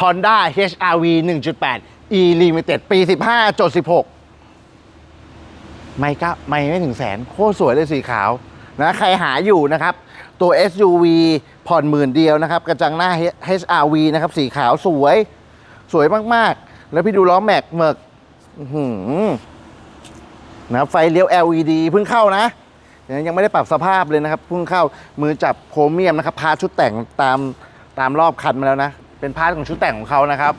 Honda HRV 1.8 E Limited ปี 15จด16 ไม่ก็ไม่ไม่ถึงแสน โคตรสวยเลยสีขาวนะใครหาอยู่นะครับ ตัว SUV ผ่อนหมื่นเดียวนะครับ กระจังหน้า HRV นะครับ สีขาวสวย สวยมาก ๆ แล้วพี่ดูล้อแม็กเมิกอื้อหือนะไฟเลี้ยว LED เพิ่งเข้านะยังไม่ได้ปรับสภาพเลยนะครับเพิ่งเข้ามือจับโครเมียมนะครับ พาชุดแต่งตามตามรอบคันมาแล้วนะ เป็นพาร์ทของชุดแต่งของเขานะครับ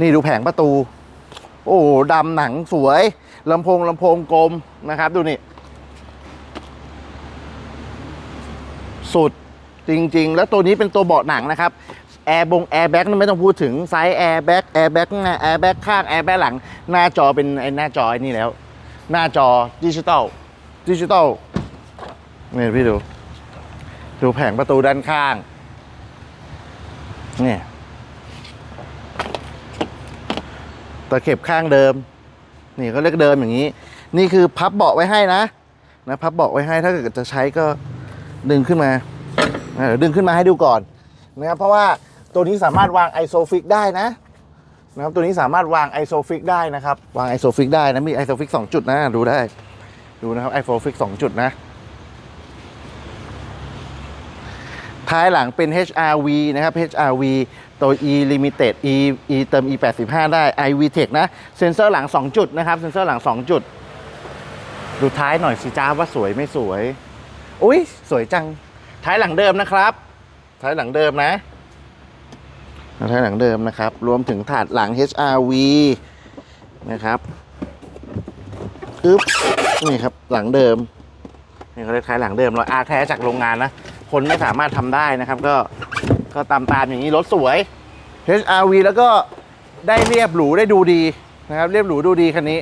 นี่ดูแผงประตู โอ้ดำหนังสวยลำโพงลำโพงกลมนะครับ ดูนี่ สุดจริง ๆ แล้วตัวนี้เป็นตัวเบาะหนังนะครับแอร์บงแอร์แบ็กไม่ต้องพูดถึงไซส์แอร์แบ็กแอร์แบ็กหน้าแอร์แบ็กข้างแอร์แบ็กหลัง หน้าจอเป็นไอ้หน้าจอไอ้นี่แล้ว หน้าจอดิจิตอลดิจิตอลนี่พี่ดู ดูแผงประตูด้านข้าง นี่ตะเข็บข้างเดิม นี่เขาเรียกเดิมอย่างนี้ นี่คือพับเบาะไว้ให้นะนะพับเบาะไว้ให้ถ้าเกิดจะใช้ก็ดึงขึ้นมาเออดึงขึ้นมาให้ดูก่อนนะครับเพราะว่าตัวนี้สามารถวางไอโซฟิกได้นะนะครับตัวนี้สามารถวางไอโซฟิกได้นะครับ วางไอโซฟิกได้นะมีไอโซฟิกสองจุดนะดูได้ดูนะครับไอโซฟิกสองจุดนะ ท้ายหลังเป็น HRV นะครับ HRV ตัว E Limited E E เติม E 85ได้ i v t e c h นะ เซ็นเซอร์หลัง 2 จุดนะครับ เซ็นเซอร์หลัง 2 จุด ดูท้ายหน่อยสิจ้าว่าสวยไม่สวย อุ้ยสวยจัง ท้ายหลังเดิมนะครับ ท้ายหลังเดิมนะ ท้ายหลังเดิมนะครับ รวมถึงถาดหลัง HRV นะครับปึ๊บนี่ครับหลังเดิมนี่เขาเรียกท้ายหลังเดิมเราอาแท้จากโรงงานนะ คนไม่สามารถทำได้นะครับ ก็ก็ตามตามอย่างนี้รถสวย HRV แล้วก็ได้เรียบหรูได้ดูดีนะครับ เรียบหรูดูดีคันนี้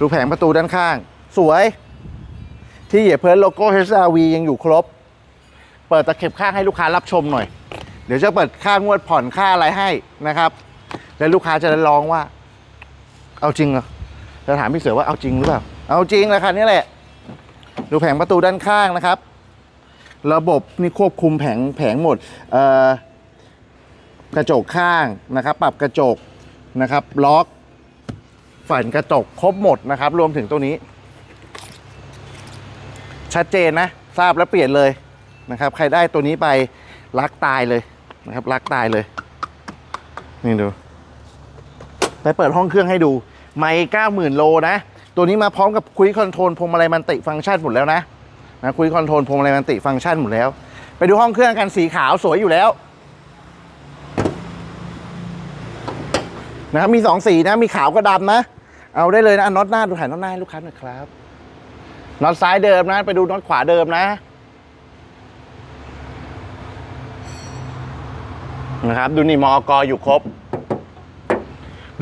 ดูแผงประตูด้านข้าง สวย ที่เหยียบเพิร์ลโลโก้ HRV ยังอยู่ครบ เปิดตะเข็บข้างให้ลูกค้ารับชมหน่อย เดี๋ยวจะเปิดค่างวดผ่อนค่าอะไรให้นะครับ แล้วลูกค้าจะได้ร้องว่า เอาจริงเหรอจะถามพี่เสือว่าเอาจริงหรือเปล่า เอาจริงแหละคันนี้แหละ ดูแผงประตูด้านข้างนะครับ ระบบนี่ควบคุมแผงแผงหมดกระจกข้างนะครับ ปรับกระจกนะครับ ล็อกฝันกระจกครบหมดนะครับ รวมถึงตัวนี้ ชัดเจนนะ ทราบแล้วเปลี่ยนเลยนะครับ ใครได้ตัวนี้ไปรักตายเลยนะครับ รักตายเลย นี่ดู ไปเปิดห้องเครื่องให้ดู ไม่เก้าหมื่นโลนะ ตัวนี้มาพร้อมกับคุยคอนโทรลพวงมาลัยมันติฟังก์ชันหมดแล้วนะ นะคุยคอนโทรลพวงมาลัยมันติฟังก์ชันหมดแล้ว ไปดูห้องเครื่องกันสีขาวสวยอยู่แล้วนะครับมีสองสีนะ มีขาวกับดำนะ เอาได้เลยนะน็อตหน้าดูถ่ายน็อตหน้าให้ลูกค้าหน่อยครับน็อตซ้ายเดิมนะ ไปดูน็อตขวาเดิมนะนะครับ ดูนี่มอกอยู่ครบ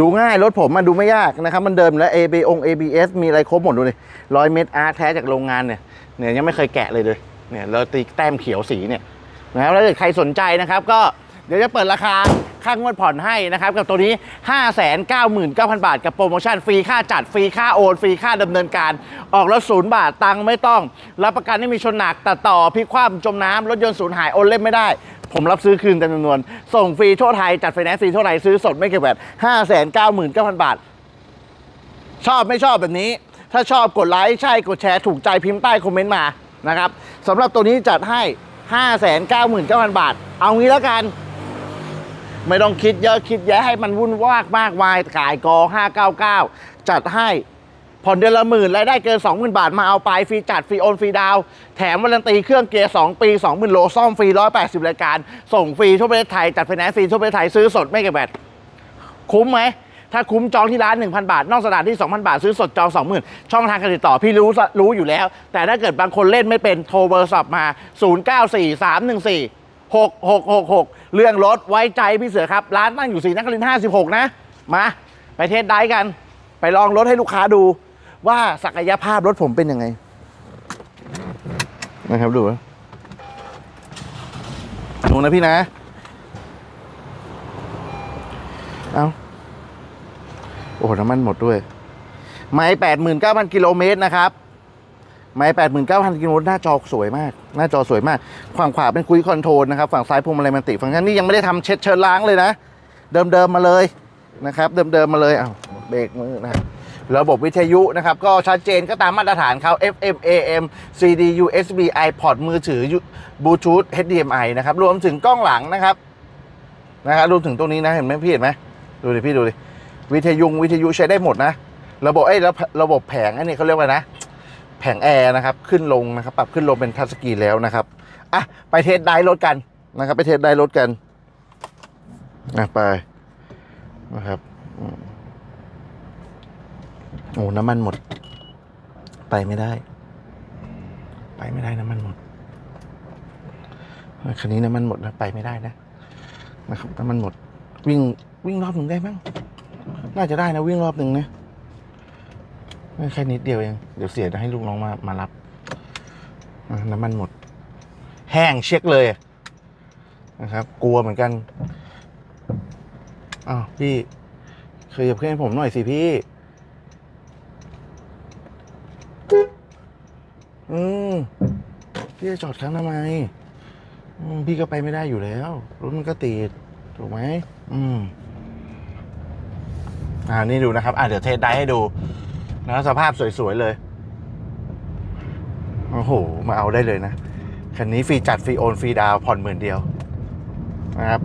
ดูง่ายรถผมมันดูไม่ยากนะครับ มันเดิมแล้ว AB อง ABS มีอะไรครบหมดดูเลยร้อยเม็ดอาร์แท้จากโรงงานเนี่ยเนี่ยยังไม่เคยแกะเลยเลยเนี่ยเราตีแต้มเขียวสีเนี่ยนะครับแล้วถ้าเกิดใครสนใจนะครับ ก็เดี๋ยวจะเปิดราคาค่างวดผ่อนให้นะครับ กับตัวนี้ 5 9 9 0 0 0 บาท กับโปรโมชั่น ฟรีค่าจัดฟรีค่าโอน ฟรีค่าดำเนินการ ออกรถศูนย์บาทตังค์ไม่ต้อง รับประกันไม่มีชนหนักตัดต่อพลิกคว่ำจมน้ำรถยนต์สูญหายโอนเล่นไม่ได้ ผมรับซื้อคืนเต็มจำนวน ส่งฟรีทั่วไทย จัดไฟแนนซ์ฟรีทั่วไทย ซื้อสดไม่เก็บแบตห้าแสนเก้าหมื่นเก้าพันบาท ชอบไม่ชอบแบบนี้ ถ้าชอบกดไลค์ใช่กดแชร์ถูกใจพิมพ์ใต้คอมเมนต์มานะครับสำหรับตัวนี้จัดให้5 9 9 0 0 0บาท เอางี้แล้วกัน ไม่ต้องคิดเยอะคิดแยะให้มันวุ่นวากมากมายขายกอ599จัดให้ ผ่อนเดือนละหมื่นรายได้เกิน 20,000 บาทมาเอาไปฟรีจัดฟรีโอนฟรีดาว แถมวารันตีเครื่องเกียร์ 2 ปี 20,000 โล ซ่อมฟรี 180 รายการ ส่งฟรีทั่วประเทศไทย จัดไฟแนนซ์ฟรีทั่วประเทศไทย ซื้อสดไม่เก็บแบตคุ้มไหม ถ้าคุ้มจองที่ร้าน 1,000 บาท นอกสถานที่ 2,000 บาท ซื้อสดจอง 20,000 ช่องทางการติดต่อพี่รู้รู้อยู่แล้ว แต่ถ้าเกิดบางคนเล่นไม่เป็นโทรเบอร์สอบมา 094314 6666 เรื่องรถไว้ใจพี่เสือครับ ร้านตั้งอยู่ศรีนครินทร์56 นะ มา ไปเทสได้กัน ไปลองรถให้ลูกค้าดู ว่าศักยภาพรถผมเป็นยังไง นะครับดูนะดูนะพี่นะ เอาโอ้โหน้ำมันหมดด้วย ไม่แปดหมื่นเก้าพันกิโลเมตรนะครับ ไม่แปดหมื่นเก้าพันกิโลหน้าจอสวยมาก หน้าจอสวยมาก ฝั่งขวาเป็นคุยคอนโทรลนะครับ ฝั่งซ้ายพวงมาลัยมันติฟังนนี่ยังไม่ได้ทำเช็ดเชิญล้างเลยนะ เดิมๆมาเลยนะครับ เดิมๆมาเลย เอาเบรกมือนะค ระบบวิทยุนะครับ ก็ชัดเจนก็ตามมาตรฐานเขา FM AM CD USB iPod มือถือบลูทูธ HDMI นะครับ รวมถึงกล้องหลังนะครับนะครับรวมถึงตรงนี้นะเห็นไหมพี่เห็นไหมดูดิพี่ดูดิวิทยุวิทยุใช้ได้หมดนะ ระบบไอ้ระบบแผงอันนี้เขาเรียกว่านะ แผงแอร์นะครับ ขึ้นลงนะครับ ปรับขึ้นลงเป็นทัชสกรีนแล้วนะครับอะไปเทสไดรถกันนะครับ ไปเทสไดรถกันนะไปนะครับ โอ้น้ำมันหมด ไปไม่ได้ ไปไม่ได้น้ำมันหมดคันนี้น้ำมันหมดนะไปไม่ได้นะนะครับน้ำมันหมด วิ่งวิ่งรอบหนึ่งได้มั้งน่าจะได้นะวิ่งรอบหนึ่งนะแค่นิดเดียวเองเดี๋ยวเสียจะให้ลูกน้องมามารับน้ำมันหมด แห้งเช็คเลยนะครับ กลัวเหมือนกันอ้าวพี่เคยเหยียบเครื่องให้ผมหน่อยสิพี่ อืม พี่จะจอดค้างทำไม พี่ก็ไปไม่ได้อยู่แล้วรถมันก็ติดถูกไหมอืมอ่านี่ดูนะครับ อ่าเดี๋ยวเทสได้ให้ดูนะสภาพสวย ๆ เลย โอ้โห มาเอาได้เลยนะ คันนี้ฟรีจัดฟรีโอนฟรีดาวผ่อนหมื่นเดียว นะครับ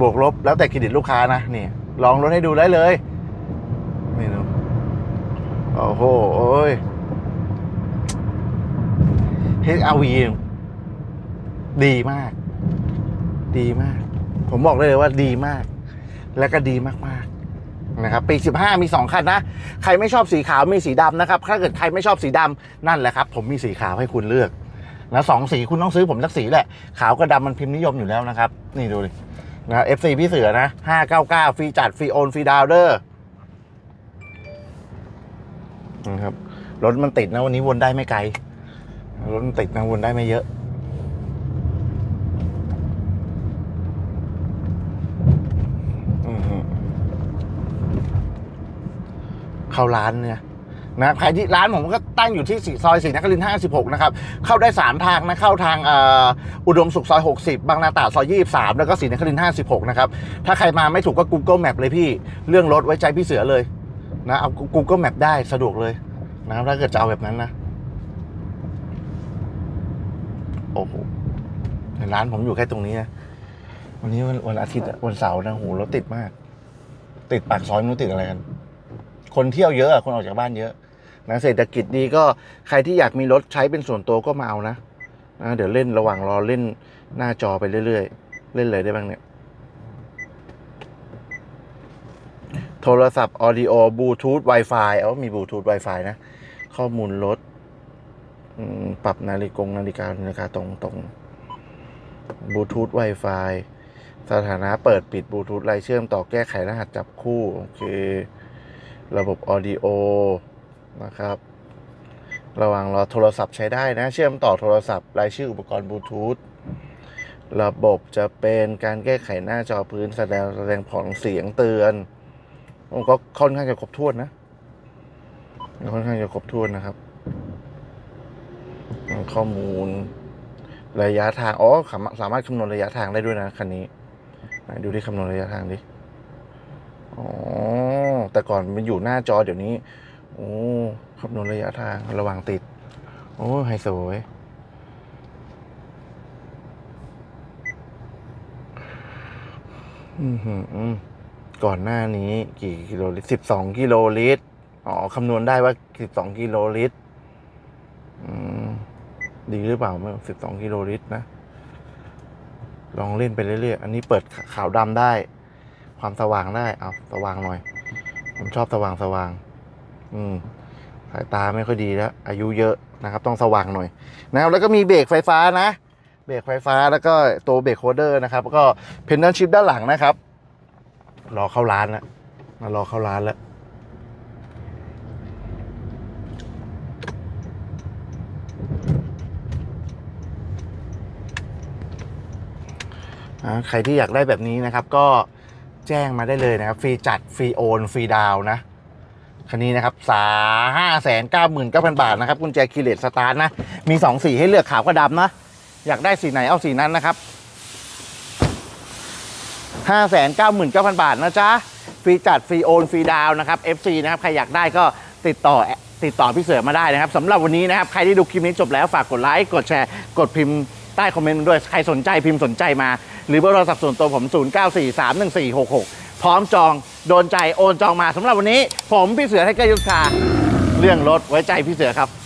บวกลบแล้วแต่เครดิตลูกค้านะนี่ลองรถให้ดูได้เลยนี่ดูโอ้โห โอ้ย HRV ดีมาก ดีมาก ผมบอกได้เลยว่าดีมาก และก็ดีมากๆนะครับ ปี 15 มี 2 คันนะ ใครไม่ชอบสีขาวมีสีดำนะครับ ถ้าเกิดใครไม่ชอบสีดำนั่นแหละครับ ผมมีสีขาวให้คุณเลือกนะสองสีคุณต้องซื้อผมสักสีแหละ ขาวกับดำมันพิมพ์นิยมอยู่แล้วนะครับ นี่ดูดินะ FC พี่เสือนะ599ฟรีจัด ฟรีโอนฟรีดาวเดอร์นะครับรถมันติดนะวันนี้วนได้ไม่ไกล รถติดนะวนได้ไม่เยอะ เข้าร้านเนี่ยนะใครที่ร้านผมก็ตั้งอยู่ที่ซอยศรีนครินทร์56นะครับ เข้าได้3ทางนะเข้าทางอ,อุดมสุขซอย60บบางนาตราซอย23แล้วก็ศรีนครินทร์56นะครับ ถ้าใครมาไม่ถูกก็ Google Map เลยพี่เรื่องรถไว้ใจพี่เสือเลยนะเอา Google Map ได้สะดวกเลยนะครับถ้าเกิดจะเอาแบบนั้นนะ โอ้โหร้านผมอยู่แค่ตรงนี้นะวันนี้วันวันอาทิตย์อะวันเสาร์นะโหรถติดมาก ติดปากซอยไม่รู้ติดอะไรกัน คนเที่ยวเยอะอะคนออกจากบ้านเยอะนะเศรษฐกิจดีก็ใครที่อยากมีรถใช้เป็นส่วนตัวก็มาเอานะนะเดี๋ยวเล่นระหว่างรอเล่นหน้าจอไปเรื่อยๆ เล่นเลยได้บ้างเนี่ย โทรศัพท์ออดิโอบลูทูธ Wi-Fi เอามีบลูทูธ Wi-Fi นะ ข้อมูลรถ ปรับนาฬิกงนาฬิกานาฬิกาตรงตรงบลูทูธ Wi-Fi สถานะเปิดปิดบลูทูธไลน์เชื่อมต่อแก้ไขรหัสจับคู่ โอเค ระบบออดิโอนะครับ ระว่างรอโทรศัพท์ใช้ได้นะ เชื่อมต่อโทรศัพท์รายชื่ออุปกรณ์บลูทูธระบบจะเป็นการแก้ไขหน้าจอพื้นแสดงแสดงผลเสียงเตือนโอ้ก็ค่อนข้างจะครบถ้วนนะ ค่อนข้างจะครบถ้วนนะครับ ข้อมูล ระยะทาง อ๋อ สามารถคำนวณระยะทางได้ด้วยนะคันนี้ดูที่คำนวณระยะทางดิ อ๋อ แต่ก่อนมันอยู่หน้าจอเดี๋ยวนี้ โอ้คำนวณระยะทางระหว่างติด โอ้ไฮโซเว้ยอือหือก่อนหน้านี้กี่กิโลลิตรสิบสองกิโลลิตร อ๋อ คำนวณได้ว่าสิบสองกิโลลิตร อืม ดีหรือเปล่าไม่สิบสองกิโลลิตรนะ ลองเล่นไปเรื่อยๆ อันนี้เปิดขาวดำได้ ความสว่างได้ เอาสว่างหน่อย ผมชอบสว่างสว่าง อืม สายตาไม่ค่อยดีแล้ว อายุเยอะนะครับ ต้องสว่างหน่อย นะครับ แล้วก็มีเบรกไฟฟ้านะ เบรกไฟฟ้าแล้วก็ตัวเบรกโฮเดอร์นะครับ แล้วก็เพนดัลชิพด้านหลังนะครับ รอเข้าร้านแล้วมารอเข้าร้านแล้ว ใครที่อยากได้แบบนี้นะครับ ก็แจ้งมาได้เลยนะครับ ฟรีจัด ฟรีโอน ฟรีดาวนะ คันนี้นะครับสาห้าแสนเก้าหมื่นเก้าพันบาทนะครับกุญแจคีเลตสตาร์ทนะ มีสองสีให้เลือกขาวกับดำนะ อยากได้สีไหนเอาสีนั้นนะครับห้าแสนเก้าหมื่นเก้าพันบาทนะจ๊ะ ฟรีจัด ฟรีโอน ฟรีดาวนะครับ FC นะครับ ใครอยากได้ก็ติดต่อติดต่อพี่เสือมาได้นะครับสำหรับวันนี้นะครับ ใครที่ดูคลิปนี้จบแล้วฝากกดไลค์ กดแชร์ กดพิมพ์ใต้คอมเมนต์ด้วย ใครสนใจพิมพ์สนใจมา หรือเบอร์โทรศัพท์ส่วนตัวผม 09431466 พร้อมจองโดนใจโอนจองมาสำหรับวันนี้ ผมพี่เสือไทเกอร์ยุทธาเรื่องรถไว้ใจพี่เสือครับ